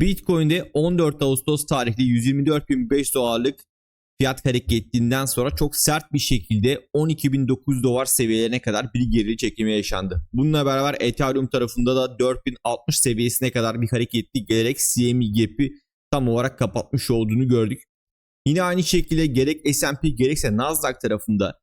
Bitcoin'de 14 Ağustos tarihli 124.500 dolarlık fiyat hareketinden sonra çok sert bir şekilde 12.900 dolar seviyelerine kadar bir geri çekilme yaşandı. Bununla beraber Ethereum tarafında da 4060 seviyesine kadar bir hareketli gelerek CME gap'i tam olarak kapatmış olduğunu gördük. Yine aynı şekilde gerek S&P gerekse Nasdaq tarafında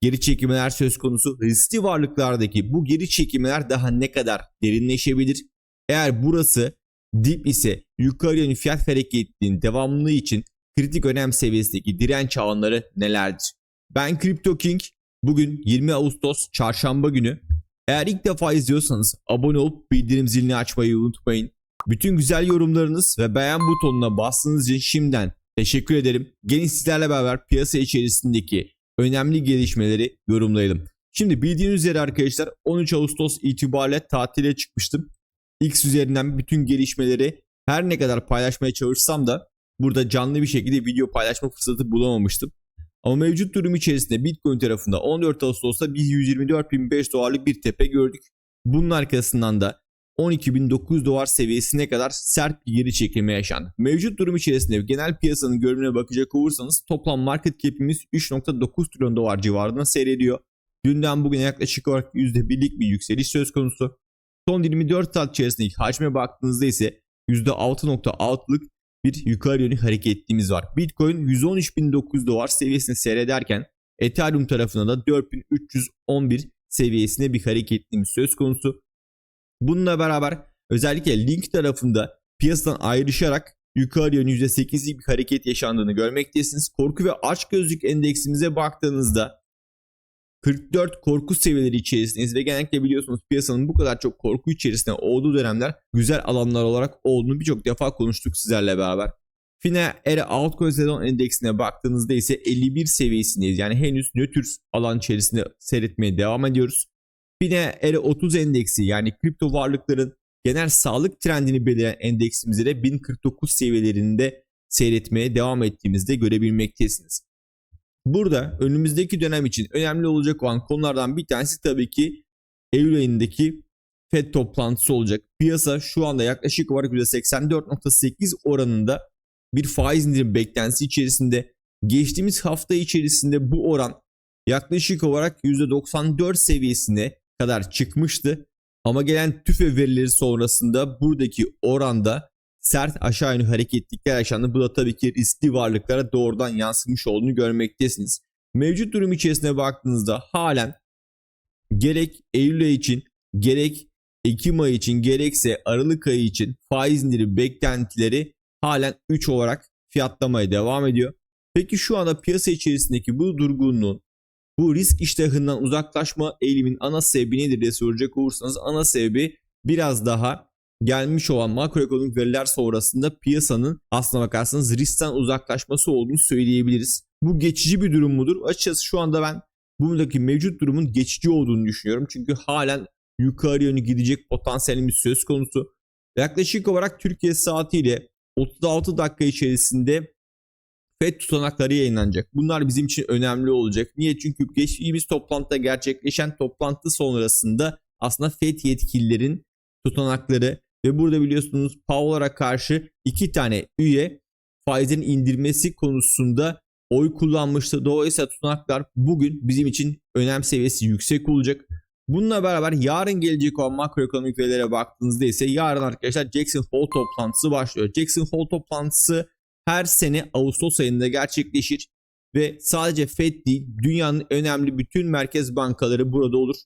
geri çekilmeler söz konusu. Riskli varlıklardaki bu geri çekilmeler daha ne kadar derinleşebilir? Eğer burası dip ise yukarı yönlü fiyat hareketliğinin devamlılığı için kritik önem seviyesindeki direnç alanları nelerdir? Ben Crypto King. Bugün 20 Ağustos çarşamba günü. Eğer ilk defa izliyorsanız abone olup bildirim zilini açmayı unutmayın. Bütün güzel yorumlarınız ve beğen butonuna bastığınız için şimdiden teşekkür ederim. Gelin sizlerle beraber piyasa içerisindeki önemli gelişmeleri yorumlayalım. Şimdi bildiğiniz üzere arkadaşlar 13 Ağustos itibariyle tatile çıkmıştım. X üzerinden bütün gelişmeleri her ne kadar paylaşmaya çalışsam da burada canlı bir şekilde video paylaşma fırsatı bulamamıştım. Ama mevcut durum içerisinde Bitcoin tarafında 14 Ağustos'ta biz 124.500 dolarlık bir tepe gördük. Bunun arkasından da 12.900 dolar seviyesine kadar sert bir geri çekilme yaşandı. Mevcut durum içerisinde genel piyasanın görünümüne bakacak olursanız toplam market cap'imiz 3.9 trilyon dolar civarında seyrediyor. Dünden bugüne yaklaşık olarak %1'lik bir yükseliş söz konusu. Son 24 saat içerisindeki hacme baktığınızda ise %6.6'lık bir yukarı yönlü hareketliğimiz var. Bitcoin 113.900 dolar seviyesini seyrederken Ethereum tarafında da 4311 seviyesinde bir hareketliğimiz söz konusu. Bununla beraber özellikle Link tarafında piyasadan ayrışarak yukarı yönlü %8'lik bir hareket yaşandığını görmektesiniz. Korku ve açgözlük endeksimize baktığınızda 44 korku seviyeleri içerisindeyiz ve genellikle biliyorsunuz piyasanın bu kadar çok korku içerisinde olduğu dönemler güzel alanlar olarak olduğunu birçok defa konuştuk sizlerle beraber. Fine Ere Altcoin Sezon Endeksine baktığınızda ise 51 seviyesindeyiz. Yani henüz nötr alan içerisinde seyretmeye devam ediyoruz. Fine Ere 30 endeksi yani kripto varlıkların genel sağlık trendini belirleyen endeksimizde de 1049 seviyelerinde seyretmeye devam ettiğimizde görebilmektesiniz. Burada önümüzdeki dönem için önemli olacak olan konulardan bir tanesi tabii ki Eylül ayındaki FED toplantısı olacak. Piyasa şu anda yaklaşık olarak %84.8 oranında bir faiz indirim beklentisi içerisinde. Geçtiğimiz hafta içerisinde bu oran yaklaşık olarak %94 seviyesine kadar çıkmıştı. Ama gelen tüfe verileri sonrasında buradaki oranda sert aşağı yönlü hareketlikler yaşandı. Bu da tabii ki riskli varlıklara doğrudan yansımış olduğunu görmektesiniz. Mevcut durum içerisine baktığınızda halen gerek Eylül ayı için gerek Ekim ayı için gerekse Aralık ayı için faiz indirim beklentileri halen 3 olarak fiyatlamaya devam ediyor. Peki şu anda piyasa içerisindeki bu durgunluğun bu risk iştahından uzaklaşma eğilimin ana sebebi nedir diye soracak olursanız ana sebebi biraz daha gelmiş olan makroekonomik veriler sonrasında piyasanın aslına bakarsanız riskten uzaklaşması olduğunu söyleyebiliriz. Bu geçici bir durum mudur? Açıkçası şu anda ben buradaki mevcut durumun geçici olduğunu düşünüyorum. Çünkü halen yukarı yönü gidecek potansiyelimiz söz konusu. Yaklaşık olarak Türkiye saatiyle 36 dakika içerisinde FED tutanakları yayınlanacak. Bunlar bizim için önemli olacak. Niye? Çünkü geçtiğimiz toplantıda gerçekleşen toplantı sonrasında aslında FED yetkililerin tutanakları ve burada biliyorsunuz Powell'a karşı iki tane üye faizin indirmesi konusunda oy kullanmıştı. Dolayısıyla tutanaklar bugün bizim için önem seviyesi yüksek olacak. Bununla beraber yarın gelecek olan makroekonomik verilere baktığınızda ise yarın arkadaşlar Jackson Hole toplantısı başlıyor. Jackson Hole toplantısı her sene Ağustos ayında gerçekleşir ve sadece Fed değil dünyanın önemli bütün merkez bankaları burada olur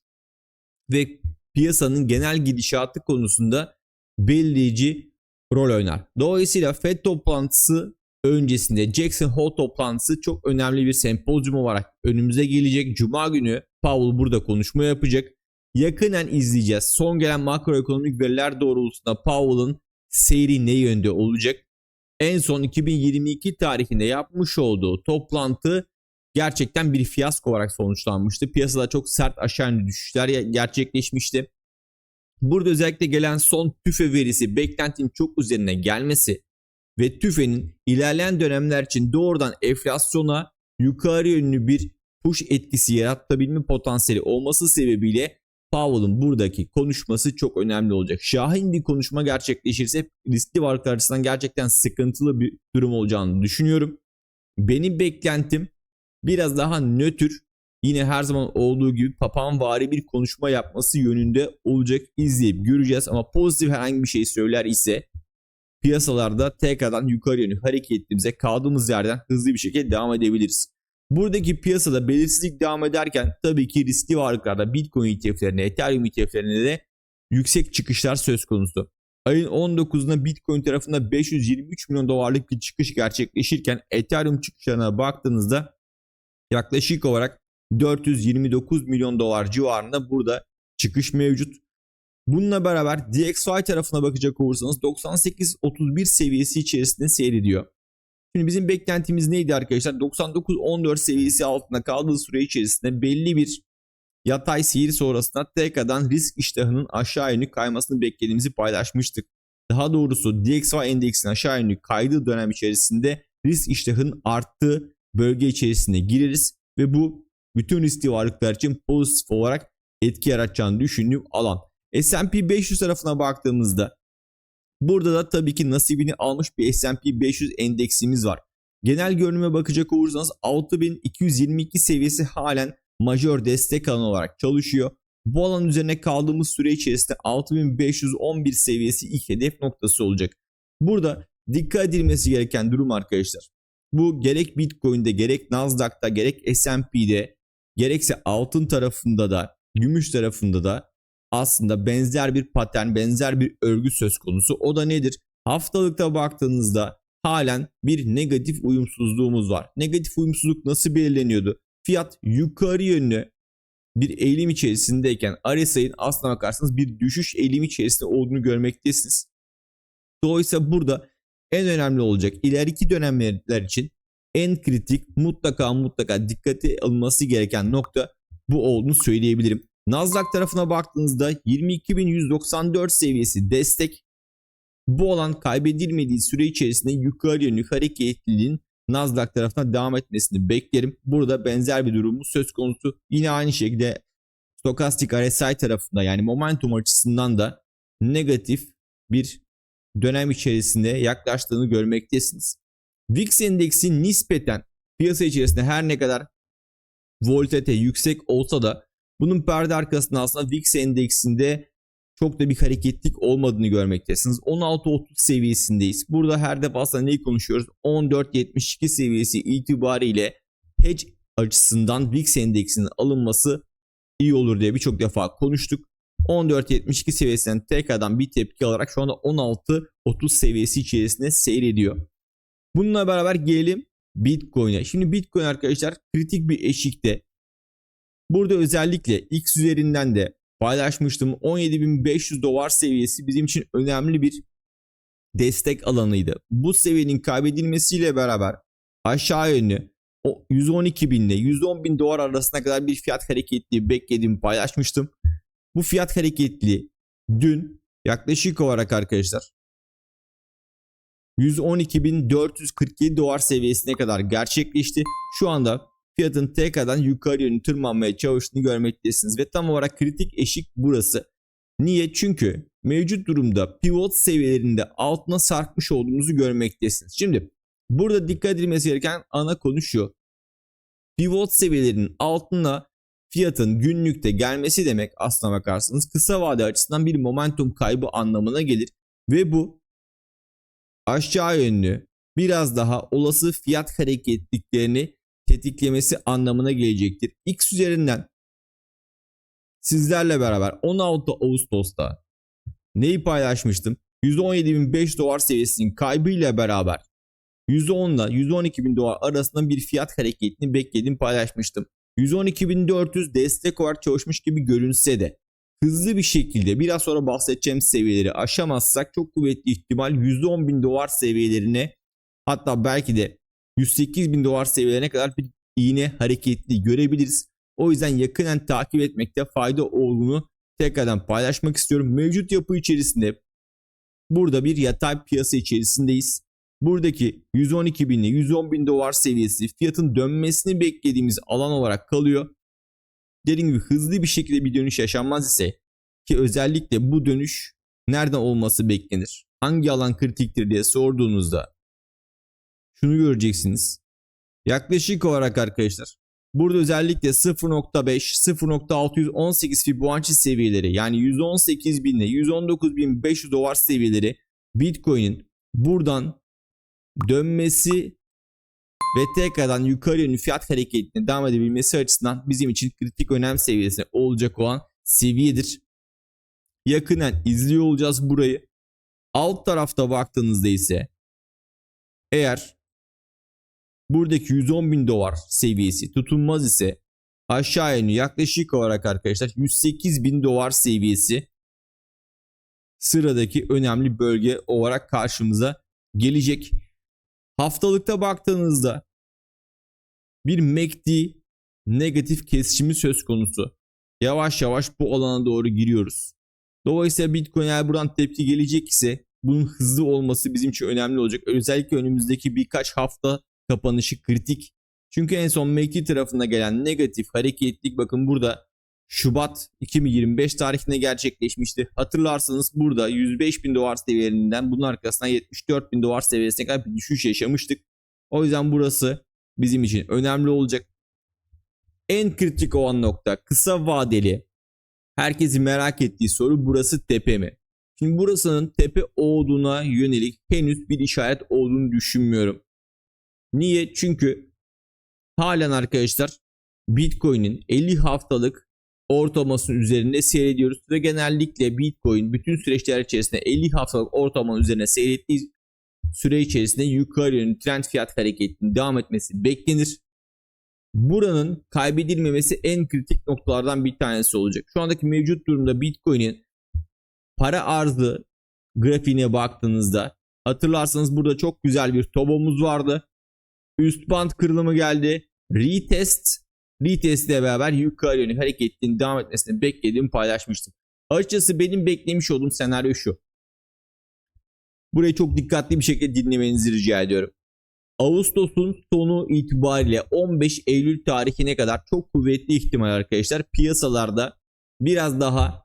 ve piyasanın genel gidişatı konusunda belirleyici rol oynar. Dolayısıyla Fed toplantısı öncesinde Jackson Hole toplantısı çok önemli bir sempozyum olarak önümüze gelecek. Cuma günü Powell burada konuşma yapacak. Yakından izleyeceğiz. Son gelen makroekonomik veriler doğrultusunda Powell'ın seyri ne yönde olacak? En son 2022 tarihinde yapmış olduğu toplantı gerçekten bir fiyasko olarak sonuçlanmıştı. Piyasada çok sert aşağı düşüşler gerçekleşmişti. Burada özellikle gelen son tüfe verisi beklentinin çok üzerine gelmesi ve tüfenin ilerleyen dönemler için doğrudan enflasyona yukarı yönlü bir push etkisi yaratabilme potansiyeli olması sebebiyle Powell'ın buradaki konuşması çok önemli olacak. Şahin bir konuşma gerçekleşirse riskli varlıklar açısından gerçekten sıkıntılı bir durum olacağını düşünüyorum. Benim beklentim biraz daha nötr yine her zaman olduğu gibi papağanvari bir konuşma yapması yönünde olacak izleyip göreceğiz ama pozitif herhangi bir şey söyler ise piyasalarda tekrardan yukarı yönlü hareketimize kaldığımız yerden hızlı bir şekilde devam edebiliriz. Buradaki piyasada belirsizlik devam ederken tabii ki riskli varlıklarda Bitcoin ETF'lerine, Ethereum ETF'lerine de yüksek çıkışlar söz konusu. Ayın 19'unda Bitcoin tarafında 523 milyon dolarlık bir çıkış gerçekleşirken Ethereum çıkışlarına baktığınızda yaklaşık olarak 429 milyon dolar civarında burada çıkış mevcut. Bununla beraber DXY tarafına bakacak olursanız 98-31 seviyesi içerisinde seyrediyor. Şimdi bizim beklentimiz neydi arkadaşlar? 99-14 seviyesi altında kaldığı süre içerisinde belli bir yatay seyir sonrasında tekrardan risk iştahının aşağı yönlü kaymasını beklediğimizi paylaşmıştık. Daha doğrusu DXY endeksin aşağı yönlü kaydığı dönem içerisinde risk iştahının arttığı bölge içerisine gireriz ve bu bütün riskli varlıklar için pozitif olarak etki yaratacağını düşündüğüm alan. S&P 500 tarafına baktığımızda burada da tabii ki nasibini almış bir S&P 500 endeksimiz var. Genel görünüme bakacak olursanız 6222 seviyesi halen majör destek alanı olarak çalışıyor. Bu alan üzerine kaldığımız süre içerisinde 6511 seviyesi ilk hedef noktası olacak. Burada dikkat edilmesi gereken durum arkadaşlar. Bu gerek Bitcoin'de gerek Nasdaq'ta gerek S&P'de gerekse altın tarafında da gümüş tarafında da aslında benzer bir patern, benzer bir örgü söz konusu. O da nedir? Haftalıkta baktığınızda halen bir negatif uyumsuzluğumuz var. Negatif uyumsuzluk nasıl belirleniyordu? Fiyat yukarı yönlü bir eğilim içerisindeyken RSI'nin aslına bakarsanız bir düşüş eğilimi içerisinde olduğunu görmektesiniz. Dolayısıyla burada en önemli olacak ileriki dönemler için en kritik mutlaka mutlaka dikkate alınması gereken nokta bu olduğunu söyleyebilirim. Nasdaq tarafına baktığınızda 22.194 seviyesi destek. Bu alan kaybedilmediği süre içerisinde yukarı yönlü hareketliliğin Nasdaq tarafına devam etmesini beklerim. Burada benzer bir durumumuz söz konusu. Yine aynı şekilde Stokastik RSI tarafında yani momentum açısından da negatif bir dönem içerisinde yaklaştığını görmektesiniz. VIX endeksi nispeten piyasa içerisinde her ne kadar volatilite yüksek olsa da bunun perde arkasında aslında VIX endeksinde çok da bir hareketlik olmadığını görmektesiniz. 16.30 seviyesindeyiz. Burada her defasında neyi konuşuyoruz? 14.72 seviyesi itibariyle hedge açısından VIX endeksinin alınması iyi olur diye birçok defa konuştuk. 14.72 seviyesinden tekrardan bir tepki alarak şu anda 16.30 seviyesi içerisinde seyrediyor. Bununla beraber gelelim Bitcoin'e. Şimdi Bitcoin arkadaşlar kritik bir eşikte. Burada özellikle X üzerinden de paylaşmıştım. 17.500 dolar seviyesi bizim için önemli bir destek alanıydı. Bu seviyenin kaybedilmesiyle beraber aşağı yönlü 112 bin ile 110 bin dolar arasına kadar bir fiyat hareketli beklediğimi paylaşmıştım. Bu fiyat hareketli dün yaklaşık olarak arkadaşlar 112.447 dolar seviyesine kadar gerçekleşti. Şu anda fiyatın tekrardan yukarı yönlü tırmanmaya çalıştığını görmektesiniz ve tam olarak kritik eşik burası. Niye? Çünkü mevcut durumda pivot seviyelerinde altına sarkmış olduğumuzu görmektesiniz. Şimdi burada dikkat edilmesi gereken ana konu şu. Pivot seviyelerinin altına fiyatın günlükte gelmesi demek aslına bakarsanız kısa vade açısından bir momentum kaybı anlamına gelir ve bu aşağı yönlü biraz daha olası fiyat hareketliklerini tetiklemesi anlamına gelecektir. X üzerinden sizlerle beraber 16 Ağustos'ta neyi paylaşmıştım? %17.500 dolar seviyesinin kaybıyla beraber %10 ile %12.000 dolar arasında bir fiyat hareketini beklediğimi paylaşmıştım. 112.400 destek olarak çalışmış gibi görünse de hızlı bir şekilde biraz sonra bahsedeceğim seviyeleri aşamazsak çok kuvvetli ihtimal %10.000 dolar seviyelerine hatta belki de 108.000 dolar seviyelerine kadar bir iğne hareketli görebiliriz. O yüzden yakından takip etmekte fayda olduğunu tekrardan paylaşmak istiyorum. Mevcut yapı içerisinde burada bir yatay piyasa içerisindeyiz. Buradaki 112 bin ile 110 bin dolar seviyesi fiyatın dönmesini beklediğimiz alan olarak kalıyor. Dediğim gibi hızlı bir şekilde bir dönüş yaşanmaz ise ki özellikle bu dönüş nereden olması beklenir? Hangi alan kritiktir diye sorduğunuzda şunu göreceksiniz. Yaklaşık olarak arkadaşlar burada özellikle 0.5 0.618 Fibonacci seviyeleri yani 118 bin ile 119.500 dolar seviyeleri Bitcoin'in buradan dönmesi ve tekrardan yukarı yönlü fiyat hareketine devam edebilmesi açısından bizim için kritik önem seviyesinde olacak olan seviyedir. Yakından izliyor olacağız burayı. Alt tarafta baktığınızda ise eğer buradaki 110 bin dolar seviyesi tutunmaz ise aşağı yönlü yaklaşık olarak arkadaşlar 108 bin dolar seviyesi sıradaki önemli bölge olarak karşımıza gelecek. Haftalıkta baktığınızda bir MACD negatif kesişimi söz konusu. Yavaş yavaş bu alana doğru giriyoruz. Dolayısıyla Bitcoin eğer buradan tepki gelecek ise bunun hızlı olması bizim için önemli olacak. Özellikle önümüzdeki birkaç hafta kapanışı kritik. Çünkü en son MACD tarafında gelen negatif hareketlik bakın burada Şubat 2025 tarihinde gerçekleşmişti. Hatırlarsanız burada 105 bin dolar seviyelerinden bunun arkasından 74 bin dolar seviyesine kadar bir düşüş yaşamıştık. O yüzden burası bizim için önemli olacak. En kritik olan nokta kısa vadeli herkesin merak ettiği soru burası tepe mi? Şimdi burasının tepe olduğuna yönelik henüz bir işaret olduğunu düşünmüyorum. Niye? Çünkü halen arkadaşlar Bitcoin'in 50 haftalık ortalamasının üzerinde seyrediyoruz ve genellikle Bitcoin bütün süreçler içerisinde 50 haftalık ortalamanın üzerine seyrettiği süre içerisinde yukarı yönlü trend fiyat hareketinin devam etmesi beklenir. Buranın kaybedilmemesi en kritik noktalardan bir tanesi olacak. Şu andaki mevcut durumda Bitcoin'in para arzı grafiğine baktığınızda hatırlarsanız burada çok güzel bir tobomuz vardı. Üst band kırılımı geldi. Retest retest ile beraber yukarı yönlü hareketin devam etmesini beklediğimi paylaşmıştım. Açıkçası benim beklemiş olduğum senaryo şu. Burayı çok dikkatli bir şekilde dinlemenizi rica ediyorum. Ağustos'un sonu itibariyle 15 Eylül tarihine kadar çok kuvvetli ihtimal arkadaşlar piyasalarda biraz daha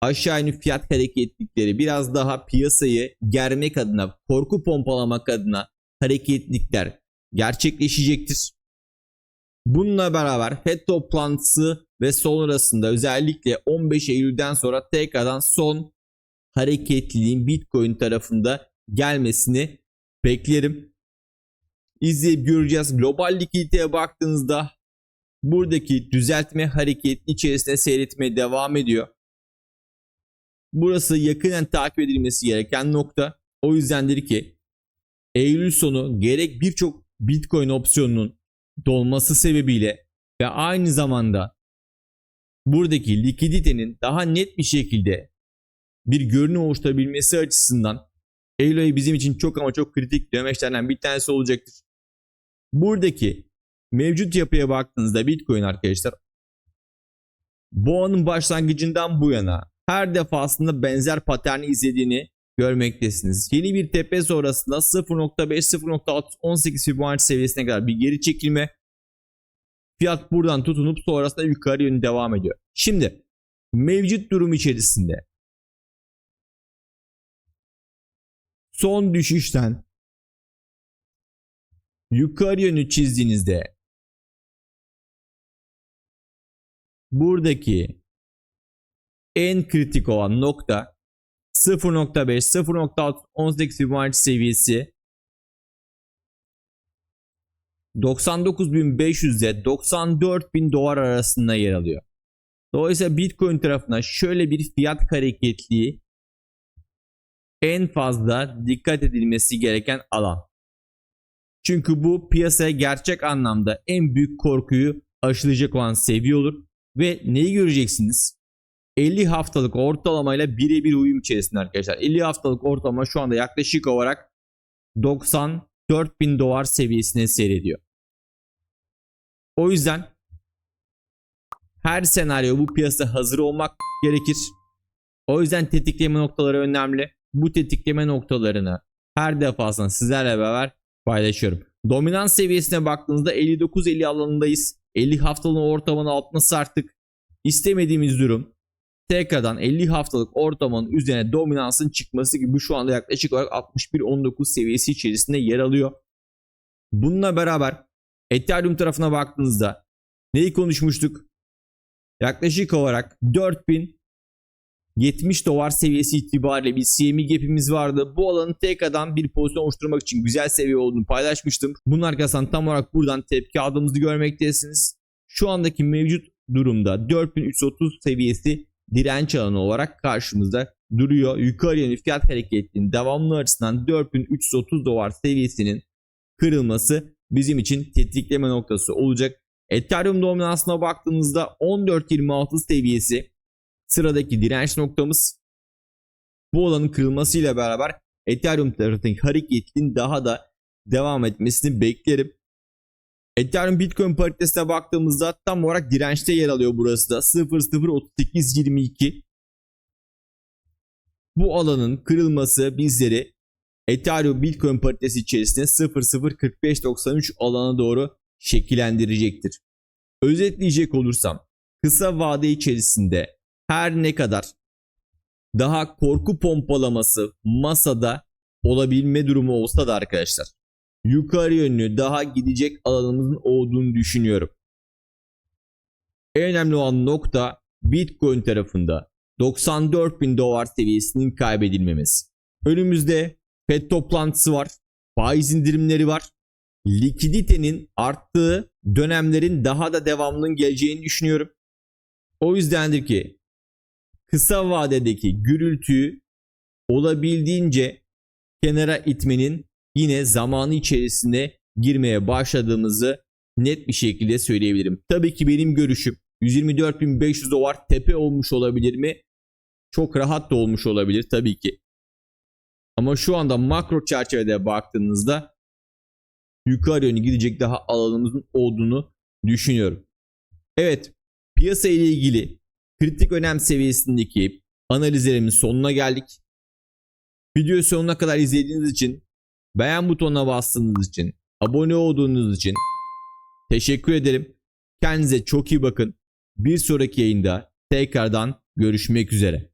aşağı yönlü fiyat hareketlikleri biraz daha piyasayı germek adına korku pompalamak adına hareketlikler gerçekleşecektir. Bununla beraber FED toplantısı ve sonrasında özellikle 15 Eylül'den sonra tekrardan son hareketliliğin Bitcoin tarafında gelmesini beklerim. İzleyip göreceğiz. Global likiditeye baktığınızda buradaki düzeltme hareketi içerisinde seyretmeye devam ediyor. Burası yakinen takip edilmesi gereken nokta. O yüzdendir ki Eylül sonu gerek birçok Bitcoin opsiyonunun dolması sebebiyle ve aynı zamanda buradaki likiditenin daha net bir şekilde bir görünüm oluşturabilmesi açısından ayı bizim için çok ama çok kritik dönemeçlerden bir tanesi olacaktır. Buradaki mevcut yapıya baktığınızda Bitcoin arkadaşlar boğanın başlangıcından bu yana her defasında benzer paterni izlediğini görmektesiniz. Yeni bir tepe sonrasında 0.5-0.18 Fibonacci seviyesine kadar bir geri çekilme. Fiyat buradan tutunup sonrasında yukarı yönü devam ediyor. Şimdi mevcut durum içerisinde son düşüşten yukarı yönü çizdiğinizde buradaki en kritik olan nokta 0.5 0.6 18 Fibonacci seviyesi 99.500 ile 94.000 dolar arasında yer alıyor. Dolayısıyla Bitcoin tarafına şöyle bir fiyat hareketliği en fazla dikkat edilmesi gereken alan. Çünkü bu piyasaya gerçek anlamda en büyük korkuyu aşılayacak olan seviye olur ve neyi göreceksiniz? 50 haftalık ortalamayla birebir uyum içerisinde arkadaşlar. 50 haftalık ortalama şu anda yaklaşık olarak 94 bin dolar seviyesine seyrediyor. O yüzden her senaryo bu piyasa hazır olmak gerekir. O yüzden tetikleme noktaları önemli. Bu tetikleme noktalarını her defasında sizlerle beraber paylaşıyorum. Dominans seviyesine baktığınızda 59-50 alanındayız. 50 haftalığın ortamının altına sarktık. istemediğimiz durum tekrardan 50 haftalık ortamın üzerine dominansın çıkması gibi şu anda yaklaşık olarak 61.19 seviyesi içerisinde yer alıyor. Bununla beraber Ethereum tarafına baktığınızda neyi konuşmuştuk? Yaklaşık olarak 4070 dolar seviyesi itibariyle bir CME gap'imiz vardı. Bu alanın tekrardan bir pozisyon oluşturmak için güzel seviye olduğunu paylaşmıştım. Bunun arkasından tam olarak buradan tepki aldığımızı görmektesiniz. Şu andaki mevcut durumda 4330 seviyesi direnç alanı olarak karşımızda duruyor. Yukarı yönlü fiyat hareketinin devamlı açısından 4330 dolar seviyesinin kırılması bizim için tetikleme noktası olacak. Ethereum dominansına baktığımızda 14.26 seviyesi sıradaki direnç noktamız. Bu alanın kırılmasıyla beraber Ethereum tarafındaki hareketin daha da devam etmesini beklerim. Ethereum Bitcoin paritesine baktığımızda tam olarak dirençte yer alıyor burası da 003822. Bu alanın kırılması bizleri Ethereum Bitcoin paritesi içerisinde 004593 alana doğru şekillendirecektir. Özetleyecek olursam kısa vade içerisinde her ne kadar daha korku pompalaması masada olabilme durumu olsa da arkadaşlar yukarı yönlü daha gidecek alanımızın olduğunu düşünüyorum. En önemli olan nokta Bitcoin tarafında 94 bin dolar seviyesinin kaybedilmemesi. Önümüzde FED toplantısı var, faiz indirimleri var, likiditenin arttığı dönemlerin daha da devamlının geleceğini düşünüyorum. O yüzdendir ki kısa vadedeki gürültüyü olabildiğince kenara itmenin yine zamanı içerisinde girmeye başladığımızı net bir şekilde söyleyebilirim. Tabii ki benim görüşüm 124.500 dolar tepe olmuş olabilir mi? Çok rahat da olmuş olabilir tabii ki. Ama şu anda makro çerçevede baktığınızda yukarı yönlü gidecek daha alanımızın olduğunu düşünüyorum. Evet, piyasa ile ilgili kritik önem seviyesindeki analizlerimin sonuna geldik. Videoyu sonuna kadar izlediğiniz için, beğen butonuna bastığınız için, abone olduğunuz için teşekkür ederim. Kendinize çok iyi bakın. Bir sonraki yayında tekrardan görüşmek üzere.